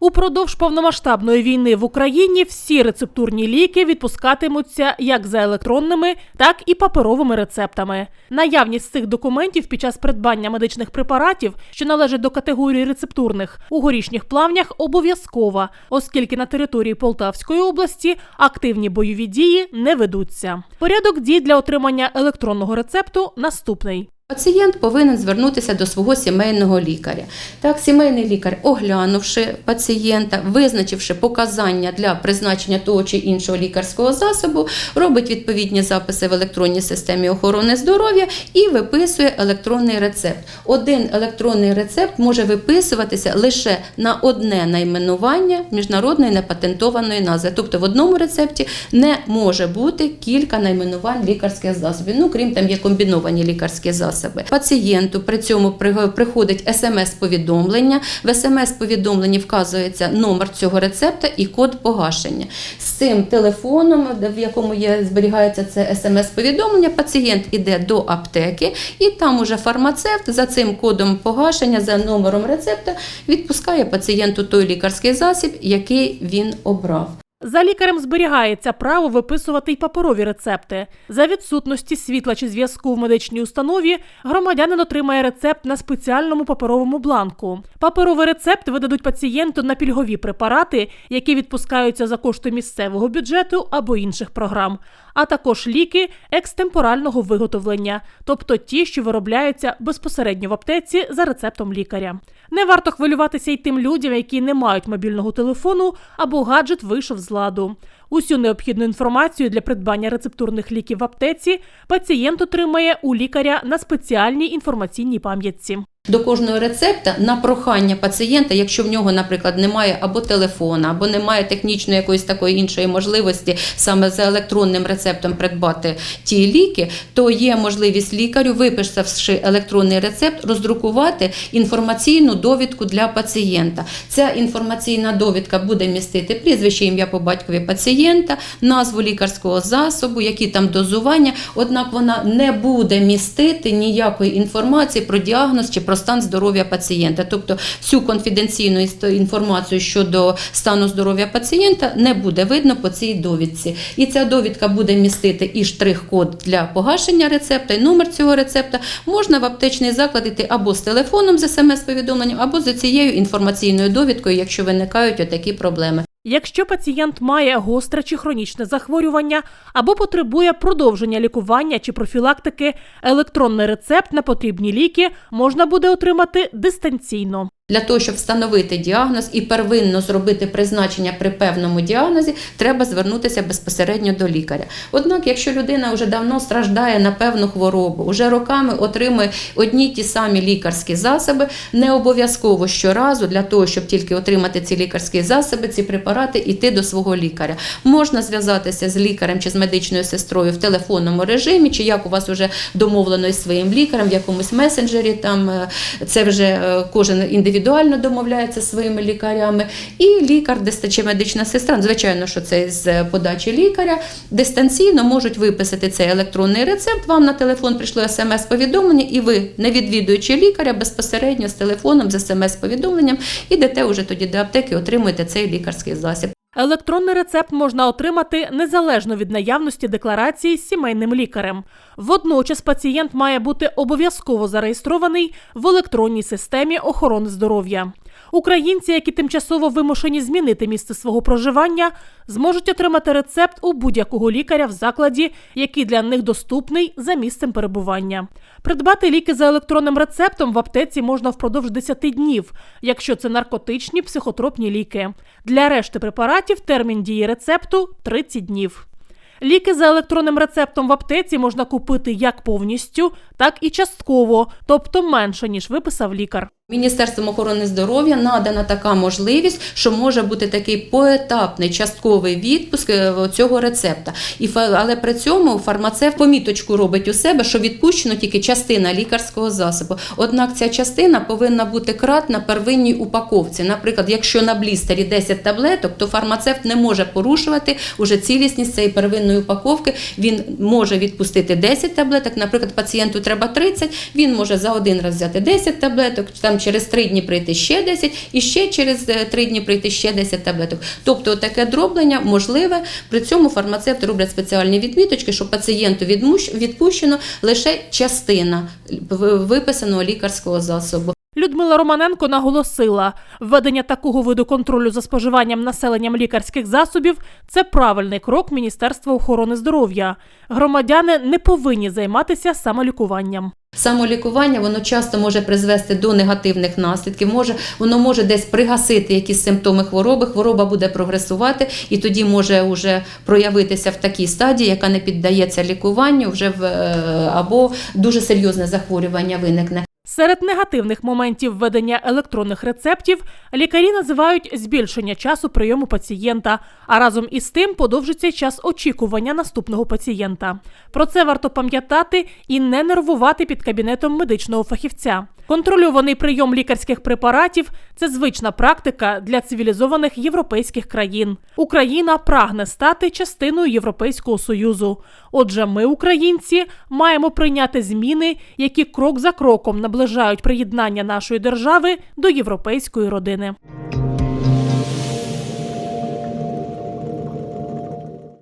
Упродовж повномасштабної війни в Україні всі рецептурні ліки відпускатимуться як за електронними, так і паперовими рецептами. Наявність цих документів під час придбання медичних препаратів, що належать до категорії рецептурних, у горішніх плавнях обов'язкова, оскільки на території Полтавської області активні бойові дії не ведуться. Порядок дій для отримання електронного рецепту наступний. Пацієнт повинен звернутися до свого сімейного лікаря. Так, сімейний лікар, оглянувши пацієнта, визначивши показання для призначення того чи іншого лікарського засобу, робить відповідні записи в електронній системі охорони здоров'я і виписує електронний рецепт. Один електронний рецепт може виписуватися лише на одне найменування міжнародної непатентованої назви. Тобто в одному рецепті не може бути кілька найменувань лікарських засобів. Ну, крім там є комбіновані лікарські засоби. Пацієнту при цьому приходить смс-повідомлення. В смс-повідомленні вказується номер цього рецепта і код погашення. З цим телефоном, в якому є зберігається це смс-повідомлення, пацієнт іде до аптеки, і там уже фармацевт за цим кодом погашення, за номером рецепта, відпускає пацієнту той лікарський засіб, який він обрав. За лікарем зберігається право виписувати й паперові рецепти. За відсутності світла чи зв'язку в медичній установі громадянин отримає рецепт на спеціальному паперовому бланку. Паперовий рецепт видадуть пацієнту на пільгові препарати, які відпускаються за кошти місцевого бюджету або інших програм, а також ліки екстемпорального виготовлення, тобто ті, що виробляються безпосередньо в аптеці за рецептом лікаря. Не варто хвилюватися й тим людям, які не мають мобільного телефону або гаджет вийшов з ладу. Усю необхідну інформацію для придбання рецептурних ліків в аптеці пацієнт отримає у лікаря на спеціальній інформаційній пам'ятці. До кожного рецепта на прохання пацієнта, якщо в нього, наприклад, немає або телефона, або немає технічної якоїсь такої іншої можливості саме за електронним рецептом придбати ті ліки, то є можливість лікарю, виписавши електронний рецепт, роздрукувати інформаційну довідку для пацієнта. Ця інформаційна довідка буде містити прізвище, ім'я по батькові пацієнта, назву лікарського засобу, які там дозування. Однак вона не буде містити ніякої інформації про діагноз чи про стан здоров'я пацієнта. Тобто всю конфіденційну інформацію щодо стану здоров'я пацієнта не буде видно по цій довідці. І ця довідка буде містити і штрих-код для погашення рецепта, і номер цього рецепта. Можна в аптечний заклад іти або з телефоном з смс-повідомленням, або за цією інформаційною довідкою, якщо виникають отакі проблеми. Якщо пацієнт має гостре чи хронічне захворювання або потребує продовження лікування чи профілактики, електронний рецепт на потрібні ліки можна буде отримати дистанційно. Для того, щоб встановити діагноз і первинно зробити призначення при певному діагнозі, треба звернутися безпосередньо до лікаря. Однак, якщо людина вже давно страждає на певну хворобу, вже роками отримує одні ті самі лікарські засоби, не обов'язково щоразу для того, щоб тільки отримати ці лікарські засоби, ці препарати, іти до свого лікаря. Можна зв'язатися з лікарем чи з медичною сестрою в телефонному режимі, чи як у вас вже домовлено із своїм лікарем в якомусь месенджері. Там е, це вже е, кожен індивідуально домовляється зі своїми лікарями. І лікар, чи медична сестра, звичайно, що це з подачі лікаря, дистанційно можуть виписати цей електронний рецепт. Вам на телефон прийшло смс-повідомлення, і ви, не відвідуючи лікаря, безпосередньо з телефоном, з смс-повідомленням, ідете вже тоді до аптеки, отримуєте цей лікарський засіб. Електронний рецепт можна отримати незалежно від наявності декларації з сімейним лікарем. Водночас пацієнт має бути обов'язково зареєстрований в електронній системі охорони здоров'я. Українці, які тимчасово вимушені змінити місце свого проживання, зможуть отримати рецепт у будь-якого лікаря в закладі, який для них доступний за місцем перебування. Придбати ліки за електронним рецептом в аптеці можна впродовж 10 днів, якщо це наркотичні психотропні ліки. Для решти препаратів термін дії рецепту 30 днів. Ліки за електронним рецептом в аптеці можна купити як повністю, так і частково, тобто менше, ніж виписав лікар. Міністерством охорони здоров'я надана така можливість, що може бути такий поетапний частковий відпуск е, цього рецепта. І але при цьому фармацевт поміточку робить у себе, що відпущено тільки частина лікарського засобу. Однак ця частина повинна бути кратна первинній упаковці. Наприклад, якщо на блістері 10 таблеток, то фармацевт не може порушувати уже цілісність цієї первинної упаковки. Він може відпустити 10 таблеток. Наприклад, пацієнту треба 30, він може за один раз взяти 10 таблеток, там через 3 дні прийти ще 10 і ще через 3 дні прийти ще 10 таблеток. Тобто таке дроблення можливе. При цьому фармацевти роблять спеціальні відміточки, що пацієнту відпущено лише частина виписаного лікарського засобу. Людмила Романенко наголосила, введення такого виду контролю за споживанням населенням лікарських засобів це правильний крок Міністерства охорони здоров'я. Громадяни не повинні займатися самолікуванням. Самолікування воно часто може призвести до негативних наслідків. Може воно може десь пригасити якісь симптоми хвороби. Хвороба буде прогресувати, і тоді може вже проявитися в такій стадії, яка не піддається лікуванню, вже в е, або дуже серйозне захворювання виникне. Серед негативних моментів введення електронних рецептів лікарі називають збільшення часу прийому пацієнта, а разом із тим подовжиться час очікування наступного пацієнта. Про це варто пам'ятати і не нервувати під кабінетом медичного фахівця. Контрольований прийом лікарських препаратів це звична практика для цивілізованих європейських країн. Україна прагне стати частиною Європейського союзу. Отже, ми, українці, маємо прийняти зміни, які крок за кроком наближають приєднання нашої держави до європейської родини.